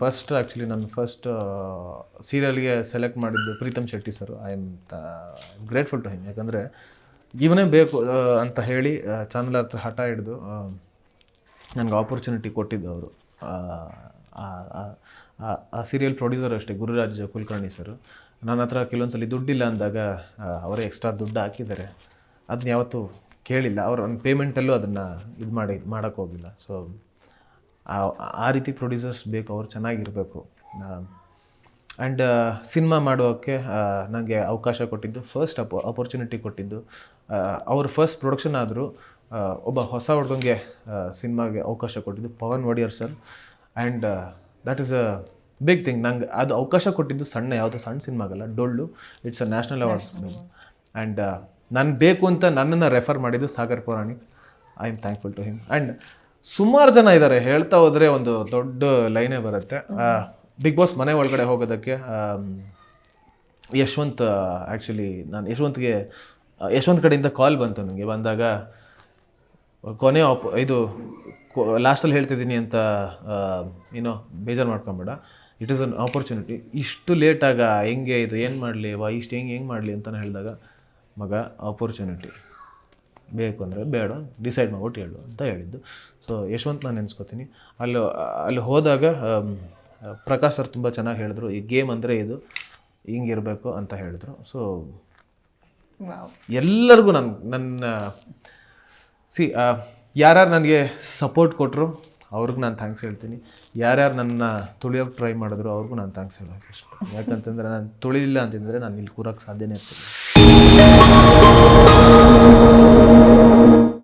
First actually ನನ್ನ first ಸೀರಿಯಲ್ಗೆ select ಮಾಡಿದ್ದು Preetham Shetty sir I am grateful to him ಯಾಕಂದರೆ ಇವನೇ ಬೇಕು ಅಂತ ಹೇಳಿ ಚಾನಲ್ ಹತ್ರ ಹಠ ಹಿಡಿದು ನನಗೆ ಆಪರ್ಚುನಿಟಿ ಕೊಟ್ಟಿದ್ದು ಅವರು. ಆ ಸೀರಿಯಲ್ ಪ್ರೊಡ್ಯೂಸರ್ ಅಷ್ಟೇ, ಗುರುರಾಜ್ ಕುಲಕರ್ಣಿ ಸರ್ ನನ್ನ ಹತ್ರ ಕೆಲವೊಂದ್ಸಲಿ ದುಡ್ಡಿಲ್ಲ ಅಂದಾಗ ಅವರೇ ಎಕ್ಸ್ಟ್ರಾ ದುಡ್ಡು ಹಾಕಿದ್ದಾರೆ. ಅದನ್ನ ಯಾವತ್ತೂ ಕೇಳಿಲ್ಲ. ಅವ್ರ ಪೇಮೆಂಟಲ್ಲೂ ಅದನ್ನು ಇದು ಮಾಡಿ ಮಾಡೋಕ್ಕೋಗಿಲ್ಲ ಸೊ ಆ- ರೀತಿ ಪ್ರೊಡ್ಯೂಸರ್ಸ್ ಬೇಕು ಅವ್ರು ಚೆನ್ನಾಗಿರಬೇಕು. ಆ್ಯಂಡ್ ಸಿನಿಮಾ ಮಾಡೋಕ್ಕೆ ನನಗೆ ಅವಕಾಶ ಕೊಟ್ಟಿದ್ದು ಫಸ್ಟ್ ಅಪ್ ಅಪರ್ಚುನಿಟಿ ಕೊಟ್ಟಿದ್ದು ಅವರು ಫಸ್ಟ್ ಪ್ರೊಡಕ್ಷನ್ ಆದರೂ ಒಬ್ಬ ಹೊಸ ಹುಡುಗಂಗೆ ಸಿನಿಮಾಗೆ ಅವಕಾಶ ಕೊಟ್ಟಿದ್ದು Pavan Wadiyar sir and that is a big thing ನಂಗೆ ಅದು ಅವಕಾಶ ಕೊಟ್ಟಿದ್ದು ಸಣ್ಣ ಯಾವುದೋ ಸಣ್ಣ ಸಿನಿಮಾಗಲ್ಲ ಡೊಳ್ಳು. It's a national awards and ನಾನು ಬೇಕು ಅಂತ ನನ್ನನ್ನು ರೆಫರ್ ಮಾಡಿದ್ದು Sagar Puranik. I am thankful to him and ಸುಮಾರು ಜನ ಇದ್ದಾರೆ ಹೇಳ್ತಾ ಹೋದರೆ ಒಂದು ದೊಡ್ಡ ಲೈನೇ ಬರುತ್ತೆ. ಬಿಗ್ ಬಾಸ್ ಮನೆ ಒಳಗಡೆ ಹೋಗೋದಕ್ಕೆ ಯಶವಂತ್ ಆ್ಯಕ್ಚುಲಿ ನಾನು ಯಶವಂತ್ಗೆ ಯಶವಂತ್ ಕಡೆಯಿಂದ ಕಾಲ್ ಬಂತು ನನಗೆ ಬಂದಾಗ, ಕೊನೆ ಆಪ್ ಇದು ಲಾಸ್ಟಲ್ಲಿ ಹೇಳ್ತಿದ್ದೀನಿ ಅಂತ ಏನೋ ಬೇಜಾರು ಮಾಡ್ಕೊಂಬೇಡ. ಇಟ್ ಈಸ್ ಅನ್ ಆಪರ್ಚುನಿಟಿ ಇಷ್ಟು ಲೇಟಾಗ ಹೆಂಗೆ ಇದು ಏನು ಮಾಡಲಿ? ವಾ ಇಷ್ಟು ಹೆಂಗೆ ಹೆಂಗೆ ಮಾಡಲಿ ಅಂತ ಹೇಳಿದಾಗ, ಮಗ ಆಪರ್ಚುನಿಟಿ ಬೇಕು ಅಂದರೆ ಬೇಡ ಡಿಸೈಡ್ ಮಾಡ್ಬಿಟ್ಟು ಹೇಳು ಅಂತ ಹೇಳಿದ್ದು. ಸೊ ಯಶವಂತ್ ನಾನು ನೆನೆಸ್ಕೊತೀನಿ. ಅಲ್ಲಿ ಅಲ್ಲಿ ಹೋದಾಗ ಪ್ರಕಾಶ್ ಸರ್ ತುಂಬ ಚೆನ್ನಾಗಿ ಹೇಳಿದ್ರು. ಈ ಗೇಮ್ ಅಂದರೆ ಇದು ಹಿಂಗಿರಬೇಕು ಅಂತ ಹೇಳಿದ್ರು. ಸೊ ಎಲ್ಲರಿಗೂ ನನ್ನ ನನ್ನ ಸಿ ಯಾರ್ಯಾರು ನನಗೆ ಸಪೋರ್ಟ್ ಕೊಟ್ಟರು ಅವ್ರಿಗೂ ನಾನು ಥ್ಯಾಂಕ್ಸ್ ಹೇಳ್ತೀನಿ. ಯಾರ್ಯಾರು ನನ್ನ ತುಳಿಯೋಕೆ ಟ್ರೈ ಮಾಡಿದ್ರು ಅವ್ರಿಗೂ ನಾನು ಥ್ಯಾಂಕ್ಸ್ ಹೇಳೋಕೆ ಇಷ್ಟ. ಯಾಕಂತಂದರೆ ನಾನು ತುಳಿಲಿಲ್ಲ ಅಂತಂದರೆ ನಾನು ಇಲ್ಲಿ ಕೂರಕ್ಕೆ ಸಾಧ್ಯನೇ ಇರ್ತೀನಿ